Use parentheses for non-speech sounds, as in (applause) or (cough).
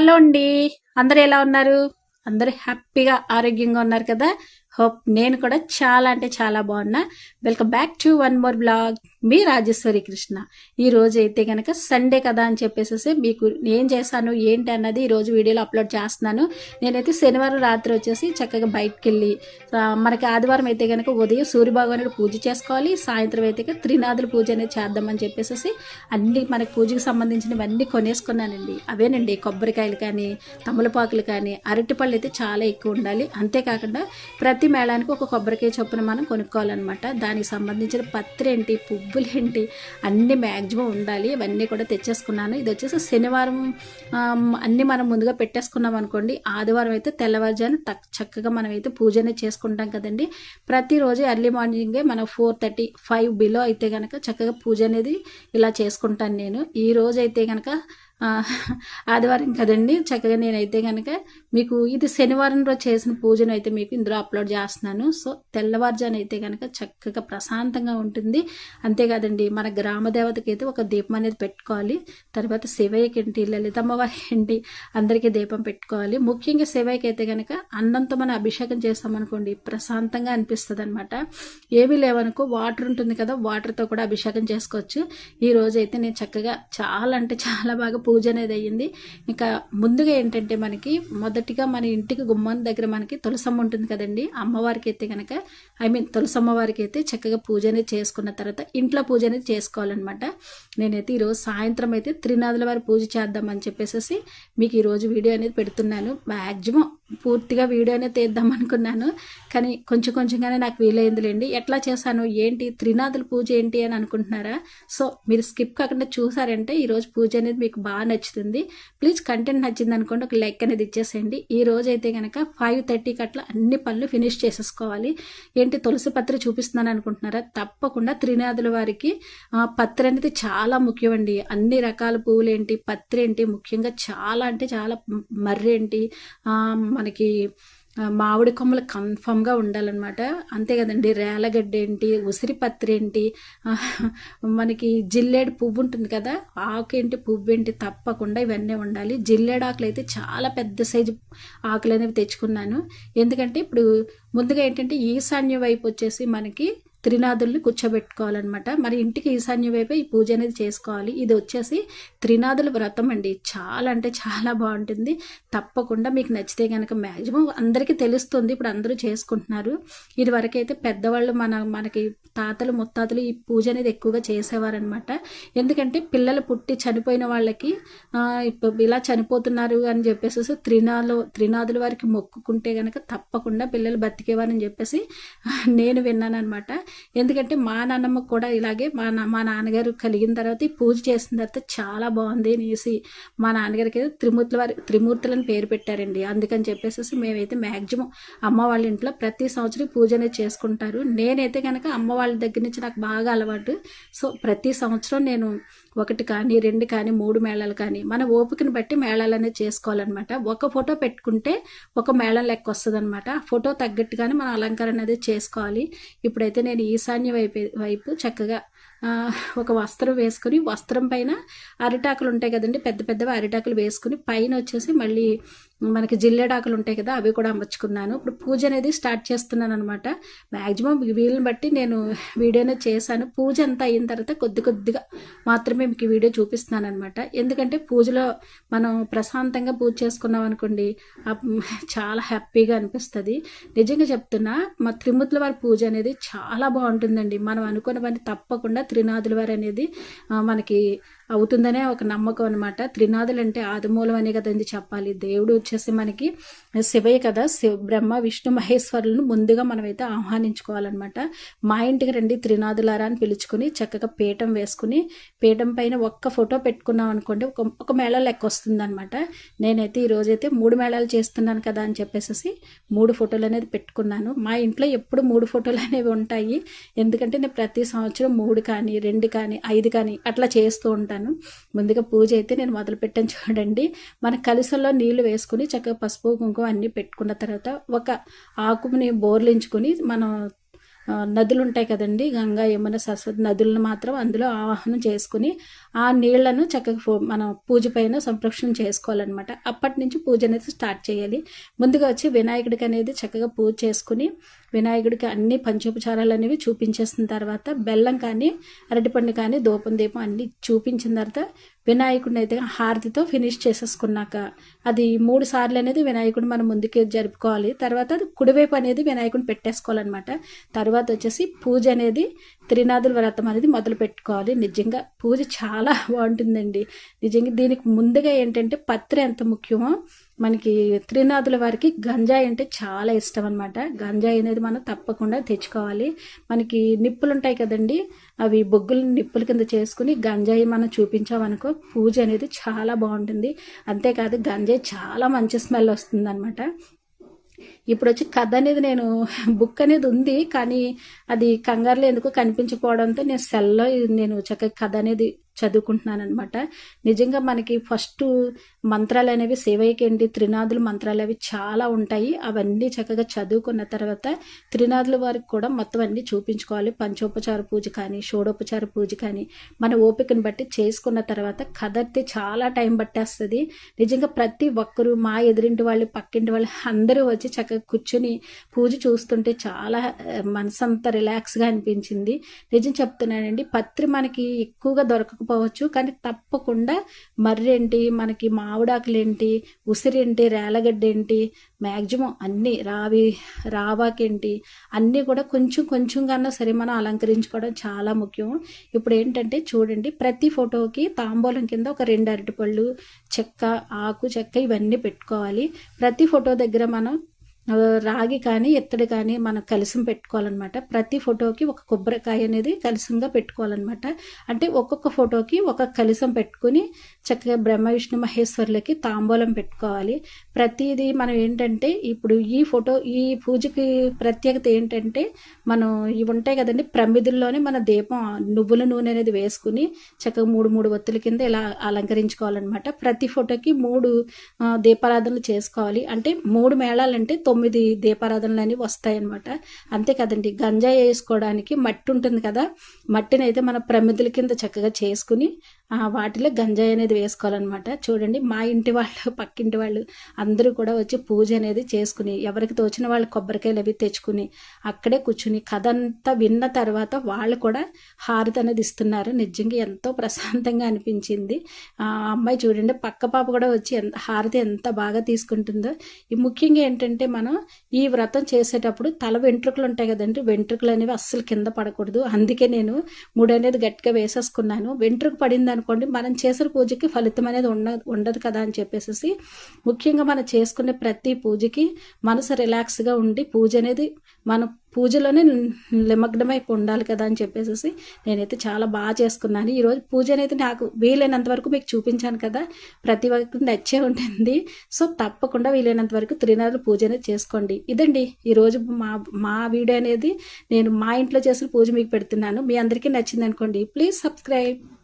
Hello అండి. అందరు ఎలా ఉన్నారు? అందరూ హ్యాపీగా ఆరోగ్యంగా ఉన్నారు కదా? హోప్ నేను కూడా చాలా అంటే చాలా బాగున్నా. Welcome back to one more blog. మీ రాజేశ్వరి కృష్ణ. ఈ రోజు అయితే కనుక సండే కదా అని చెప్పేసి మీకు ఏం చేశాను ఏంటి అన్నది ఈ రోజు వీడియోలో అప్లోడ్ చేస్తున్నాను. నేనైతే శనివారం రాత్రి వచ్చేసి చక్కగా బయటకు వెళ్ళి మనకి ఆదివారం అయితే కనుక ఉదయం సూర్యభగవానుడు పూజ చేసుకోవాలి సాయంత్రం అయితే కనుక త్రినాథుల పూజ అనేది చేద్దామని చెప్పేసి అన్ని మనకి పూజకి సంబంధించినవన్నీ కొనేసుకున్నానండి. అవేనండి కొబ్బరికాయలు కానీ తమలపాకులు కానీ అరటిపళ్ళు అయితే చాలా ఎక్కువ ఉండాలి. అంతేకాకుండా ప్రతి మేళానికి ఒక కొబ్బరికాయ చొప్పున మనం కొనుక్కోవాలన్నమాట. దానికి సంబంధించిన పత్రి ఏంటి డబ్బులేంటి? అన్ని మ్యాక్సిమం ఉండాలి. ఇవన్నీ కూడా తెచ్చేసుకున్నాను. ఇది వచ్చేసి శనివారం అన్నీ మనం ముందుగా పెట్టేసుకున్నాం అనుకోండి. ఆదివారం అయితే తెల్లవారుజాను తక్ చక్కగా మనం అయితే పూజనే చేసుకుంటాం కదండి. ప్రతిరోజు ఎర్లీ మార్నింగే మనం ఫోర్ థర్టీ ఫైవ్ బిలో అయితే కనుక చక్కగా పూజ అనేది ఇలా చేసుకుంటాను నేను. ఈ రోజు అయితే కనుక ఆదివారం కదండి. చక్కగా నేనైతే కనుక మీకు ఇది శనివారం రోజు చేసిన పూజను అయితే మీకు ఇందులో అప్లోడ్ చేస్తున్నాను. సో తెల్లవారుజాను అయితే కనుక చక్కగా ప్రశాంతంగా ఉంటుంది. అంతేకాదండి మన గ్రామ దేవతకి అయితే ఒక దీపం అనేది పెట్టుకోవాలి. తర్వాత శివయ్యకి ఏంటి లలితమ్మ ఏంటి అందరికీ దీపం పెట్టుకోవాలి. ముఖ్యంగా శివయ్యకి అయితే కనుక అన్నంతో మనం అభిషేకం చేస్తామనుకోండి ప్రశాంతంగా అనిపిస్తుంది అనమాట ఏమీ లేవనుకో వాటర్ ఉంటుంది కదా వాటర్తో కూడా అభిషేకం చేసుకోవచ్చు. ఈ రోజు అయితే నేను చక్కగా చాలా అంటే చాలా బాగా పూజ అనేది అయ్యింది. ఇంకా ముందుగా ఏంటంటే మనకి మొదటిగా మన ఇంటికి గుమ్మం దగ్గర మనకి తులసమ్మ ఉంటుంది కదండి. అమ్మవారికి అయితే కనుక ఐ మీన్ తులసమ్మవారికి అయితే చక్కగా పూజ అనేది చేసుకున్న తర్వాత ఇంట్లో పూజ అనేది చేసుకోవాలన్నమాట. నేనైతే ఈరోజు సాయంత్రం అయితే త్రినాథుల వారి పూజ చేద్దామని చెప్పేసి మీకు ఈరోజు వీడియో అనేది పెడుతున్నాను. మ్యాక్సిమం పూర్తిగా వీడియో అనేది తీద్దాం అనుకున్నాను. కానీ కొంచెం కొంచెంగానే నాకు వీలైందిలేండి. ఎట్లా చేశాను? ఏంటి? త్రినాథుల పూజ ఏంటి అని అనుకుంటున్నారా? సో మీరు స్కిప్ కాకుండా చూసారంటే ఈరోజు పూజ అనేది మీకు బాగా నచ్చుతుంది. ప్లీజ్ కంటెంట్ నచ్చింది అనుకోండి ఒక లైక్ అనేది ఇచ్చేసేయండి. ఈ రోజు అయితే కనుక ఫైవ్ థర్టీకి అట్లా అన్ని పనులు ఫినిష్ చేసేసుకోవాలి. ఏంటి? తులసి పత్రి చూపిస్తున్నాను అనుకుంటున్నారా? తప్పకుండా త్రినాథుల వారికి పత్రి అనేది చాలా ముఖ్యమండి. అన్ని రకాల పువ్వులు ఏంటి? పత్రి ఏంటి? ముఖ్యంగా చాలా అంటే చాలా మర్రేంటి మనకి మామిడి కొమ్మలు కన్ఫామ్గా ఉండాలన్నమాట. అంతే కదండి రేలగడ్డ ఏంటి ఉసిరిపత్రి ఏంటి మనకి జిల్లేడు పువ్వు ఉంటుంది కదా ఆకు ఏంటి పువ్వు ఏంటి తప్పకుండా ఇవన్నీ ఉండాలి. జిల్లేడు ఆకులు అయితే చాలా పెద్ద సైజు ఆకులు అనేవి తెచ్చుకున్నాను. ఎందుకంటే ఇప్పుడు ముందుగా ఏంటంటే ఈశాన్య వైపు వచ్చేసి మనకి త్రినాథుల్ని కూర్చోబెట్టుకోవాలన్నమాట. మరి ఇంటికి ఈశాన్య వైపు ఈ పూజ అనేది చేసుకోవాలి. ఇది వచ్చేసి త్రినాథుల వ్రతం అండి. చాలా అంటే చాలా బాగుంటుంది. తప్పకుండా మీకు నచ్చితే కనుక మ్యాక్సిమం అందరికీ తెలుస్తుంది. ఇప్పుడు అందరూ చేసుకుంటున్నారు. ఇది వరకైతే పెద్దవాళ్ళు మన మనకి తాతలు ముత్తాతలు ఈ పూజ అనేది ఎక్కువగా చేసేవారనమాట ఎందుకంటే పిల్లలు పుట్టి చనిపోయిన వాళ్ళకి ఇప్పుడు ఇలా చనిపోతున్నారు అని చెప్పేసి త్రినాలు త్రినాథుల వారికి మొక్కుకుంటే కనుక తప్పకుండా పిల్లలు బతికేవారని చెప్పేసి నేను విన్నాను అనమాట ఎందుకంటే మా నాన్నమ్మ కూడా ఇలాగే మా మా నాన్నగారు కలిగిన తర్వాత ఈ పూజ చేసిన తర్వాత చాలా బాగుంది అనేసి మా నాన్నగారికి అయితే త్రిమూర్తుల వారి త్రిమూర్తులను పేరు పెట్టారండి. అందుకని చెప్పేసి మేమైతే మ్యాక్సిమం అమ్మ వాళ్ళ ఇంట్లో ప్రతి సంవత్సరం పూజ అనేది చేసుకుంటారు. నేనైతే కనుక అమ్మ వాళ్ళ దగ్గర నుంచి నాకు బాగా అలవాటు. సో ప్రతి సంవత్సరం నేను ఒకటి కానీ రెండు కానీ మూడు మేళాలు కానీ మన ఓపికను బట్టి మేళాలు అనేది చేసుకోవాలన్నమాట. ఒక ఫోటో పెట్టుకుంటే ఒక మేళం లెక్క వస్తుంది అనమాట ఫోటో తగ్గట్టుగానే మనం అలంకరణ అనేది చేసుకోవాలి. ఇప్పుడైతే నేను ఈశాన్య వైపు వైపు చక్కగా ఒక వస్త్రం వేసుకుని వస్త్రం పైన అరిటాకులు ఉంటాయి కదండి పెద్ద పెద్దవి అరిటాకులు వేసుకుని పైన వచ్చేసి మళ్ళీ మనకి జిల్లేడాకులు ఉంటాయి కదా అవి కూడా అమర్చుకున్నాను. ఇప్పుడు పూజ అనేది స్టార్ట్ చేస్తున్నాను అనమాట మ్యాక్సిమం వీళ్ళని బట్టి నేను వీడియోనే చేశాను. పూజ అంతా అయిన తర్వాత కొద్ది కొద్దిగా మాత్రమే మీకు వీడియో చూపిస్తున్నాను అనమాట ఎందుకంటే పూజలో మనం ప్రశాంతంగా పూజ చేసుకున్నాం అనుకోండి చాలా హ్యాపీగా అనిపిస్తుంది. నిజంగా చెప్తున్నా మా త్రిమూర్తుల వారి పూజ అనేది చాలా బాగుంటుందండి. మనం అనుకున్నవన్నీ తప్పకుండా త్రినాథుల వారు అనేది మనకి అవుతుందనే ఒక నమ్మకం అనమాట త్రినాథులు అంటే ఆదిమూలం అనే కదండి చెప్పాలి. దేవుడు వచ్చేసి మనకి శివయ్య కదా. శివ బ్రహ్మ విష్ణు మహేశ్వరులను ముందుగా మనమైతే ఆహ్వానించుకోవాలన్నమాట. మా ఇంటికి రండి త్రినాథులారా అని పిలుచుకుని చక్కగా పీఠం వేసుకుని పీఠం పైన ఒక్క ఫోటో పెట్టుకున్నాం అనుకోండి ఒక ఒక మేళ లెక్క వస్తుంది అనమాట నేనైతే ఈరోజైతే మూడు మేళాలు చేస్తున్నాను కదా అని చెప్పేసి మూడు ఫోటోలు అనేది పెట్టుకున్నాను. మా ఇంట్లో ఎప్పుడు మూడు ఫోటోలు అనేవి ఉంటాయి. ఎందుకంటే నేను ప్రతి సంవత్సరం మూడు కానీ రెండు కానీ ఐదు కానీ అట్లా చేస్తూ ఉంటాను. ముందుగా పూజ అయితే నేను మొదలు పెట్టాను చూడండి. మన కలిసల్లో నీళ్ళు వేసుకుని చక్కగా పసుపు కుంకుమ అన్నీ పెట్టుకున్న తర్వాత ఒక ఆకుని బోర్లించుకుని మనం నదులు ఉంటాయి కదండి. గంగా యమున సరస్వతి నదులను మాత్రం అందులో ఆవాహనం చేసుకుని ఆ నీళ్ళను చక్కగా మనం పూజ పైన సంరక్షణ చేసుకోవాలన్నమాట. అప్పటి నుంచి పూజ అనేది స్టార్ట్ చేయాలి. ముందుగా వచ్చి వినాయకుడికి అనేది చక్కగా పూజ చేసుకుని వినాయకుడికి అన్ని పంచోపచారాలు అనేవి చూపించేసిన తర్వాత బెల్లం కానీ అరటిపండు కానీ దూపం దీపం అన్ని చూపించిన తర్వాత వినాయకుడిని అయితే హారతితో ఫినిష్ చేసేసుకున్నాక అది మూడు సార్లు అనేది వినాయకుడు మనం ముందుకే జరుపుకోవాలి. తర్వాత అది కుడివైపు అనేది వినాయకుడిని పెట్టేసుకోవాలన్నమాట. తర్వాత తర్వాత వచ్చేసి పూజ అనేది త్రినాథుల వ్రతం అనేది మొదలు పెట్టుకోవాలి. నిజంగా పూజ చాలా (laughs) బాగుంటుందండి. నిజంగా దీనికి ముందుగా ఏంటంటే పత్రి ఎంత ముఖ్యమో మనకి త్రినాథుల వారికి గంజాయి అంటే చాలా ఇష్టం అనమాట గంజాయి అనేది మనం తప్పకుండా తెచ్చుకోవాలి. మనకి నిప్పులు ఉంటాయి కదండి అవి బొగ్గులు నిప్పుల కింద చేసుకుని గంజాయి మనం చూపించామనుకో పూజ అనేది చాలా బాగుంటుంది. అంతేకాదు గంజాయి చాలా మంచి స్మెల్ వస్తుంది ఇప్పుడు వచ్చి కథ అనేది నేను (laughs) బుక్ అనేది ఉంది కానీ అది కంగారులో ఎందుకు కనిపించకపోవడంతో నేను సెల్లో నేను చక్కగా కథ అనేది చదువుకుంటున్నాను అనమాట నిజంగా మనకి ఫస్ట్ మంత్రాలు అనేవి శివయ్యకి త్రినాథులు మంత్రాలు అవి చాలా ఉంటాయి. అవన్నీ చక్కగా చదువుకున్న తర్వాత త్రినాథుల వారికి కూడా మొత్తం అన్ని చూపించుకోవాలి. పంచోపచార పూజ కానీ షోడోపచార పూజ కానీ మన ఓపికను బట్టి చేసుకున్న తర్వాత కదర్తి చాలా టైం పట్టేస్తుంది. నిజంగా ప్రతి ఒక్కరు మా ఎదురింటి వాళ్ళు పక్కింటి వాళ్ళు అందరూ వచ్చి చక్కగా కూర్చుని పూజ చూస్తుంటే చాలా మనసంతా రిలాక్స్గా అనిపించింది. నిజం చెప్తున్నానండి పత్రి మనకి ఎక్కువగా దొరకకపోవచ్చు కానీ తప్పకుండా మర్రేంటి మనకి మామిడాకులేంటి ఉసిరేంటి రేలగడ్డ ఏంటి మ్యాక్సిమం అన్నీ రావి రావాకేంటి అన్నీ కూడా కొంచెం కొంచెం కన్నా సరే మనం అలంకరించుకోవడం చాలా ముఖ్యం. ఇప్పుడు ఏంటంటే చూడండి ప్రతి ఫోటోకి తాంబూలం కింద ఒక రెండు అరటిపళ్ళు చెక్క ఆకు చెక్క ఇవన్నీ పెట్టుకోవాలి. ప్రతి ఫోటో దగ్గర మనం రాగి కానీ ఎత్తడి కానీ మనం కలిసం పెట్టుకోవాలన్నమాట. ప్రతి ఫోటోకి ఒక కొబ్బరికాయ అనేది కలిసంగా పెట్టుకోవాలన్నమాట. అంటే ఒక్కొక్క ఫోటోకి ఒక కలిసం పెట్టుకుని చక్కగా బ్రహ్మ విష్ణు మహేశ్వరులకి తాంబూలం పెట్టుకోవాలి. ప్రతిదీ మనం ఏంటంటే ఇప్పుడు ఈ ఫోటో ఈ పూజకి ప్రత్యేకత ఏంటంటే మనం ఇవి ఉంటాయి కదండి ప్రమిదుల్లోనే మన దీపం నువ్వుల నూనె అనేది వేసుకుని చక్కగా మూడు మూడు ఒత్తుల కింద ఇలా అలంకరించుకోవాలన్నమాట. ప్రతి ఫోటోకి మూడు దీపారాధనలు చేసుకోవాలి. అంటే మూడు మేళాలంటే తొమ్మిది దీపారాధనలు అనేవి వస్తాయన్నమాట. అంతే కదండి గంజాయి వేసుకోవడానికి మట్టి ఉంటుంది కదా మట్టిని అయితే మన ప్రమిదుల కింద చక్కగా చేసుకుని వాటిలో గంజాయి అనేది వేసుకోవాలన్నమాట. చూడండి మా ఇంటి వాళ్ళు (laughs) పక్కింటి వాళ్ళు అందరూ కూడా వచ్చి పూజ అనేది చేసుకుని ఎవరికి తోచిన వాళ్ళు కొబ్బరికాయలు అవి తెచ్చుకుని అక్కడే కూర్చుని కథ అంతా విన్న తర్వాత వాళ్ళు కూడా హారతి అనేది ఇస్తున్నారు. నిజంగా ఎంతో ప్రశాంతంగా అనిపించింది. ఆ అమ్మాయి చూడండి పక్క పాప కూడా వచ్చి ఎంత హారతి ఎంత బాగా తీసుకుంటుందో. ఈ ముఖ్యంగా ఏంటంటే మనం ఈ వ్రతం చేసేటప్పుడు తల వెంట్రుకలు ఉంటాయి కదండి వెంట్రుకలు అనేవి అస్సలు కింద పడకూడదు. అందుకే నేను ముడి అనేది గట్టిగా వేసేసుకున్నాను. వెంట్రుక పడింది అనుకోండి మనం చేసిన పూజకి ఫలితం అనేది ఉండ ఉండదు కదా అని చెప్పేసి ముఖ్యంగా మనం చేసుకునే ప్రతి పూజకి మనసు రిలాక్స్గా ఉండి పూజ అనేది మన పూజలోనే నిమగ్నమైపు ఉండాలి కదా అని చెప్పేసి నేనైతే చాలా బాగా చేసుకున్నాను. ఈరోజు పూజ అనేది నాకు వీలైనంత వరకు మీకు చూపించాను కదా. ప్రతి ఒక్కరికి నచ్చే ఉంటుంది. సో తప్పకుండా వీలైనంత వరకు త్రినాథుల పూజ అనేది చేసుకోండి. ఇదండి ఈరోజు మా మా వీడియో అనేది నేను మా ఇంట్లో చేసిన పూజ మీకు పెడుతున్నాను. మీ అందరికీ నచ్చింది అనుకోండి ప్లీజ్ సబ్స్క్రైబ్.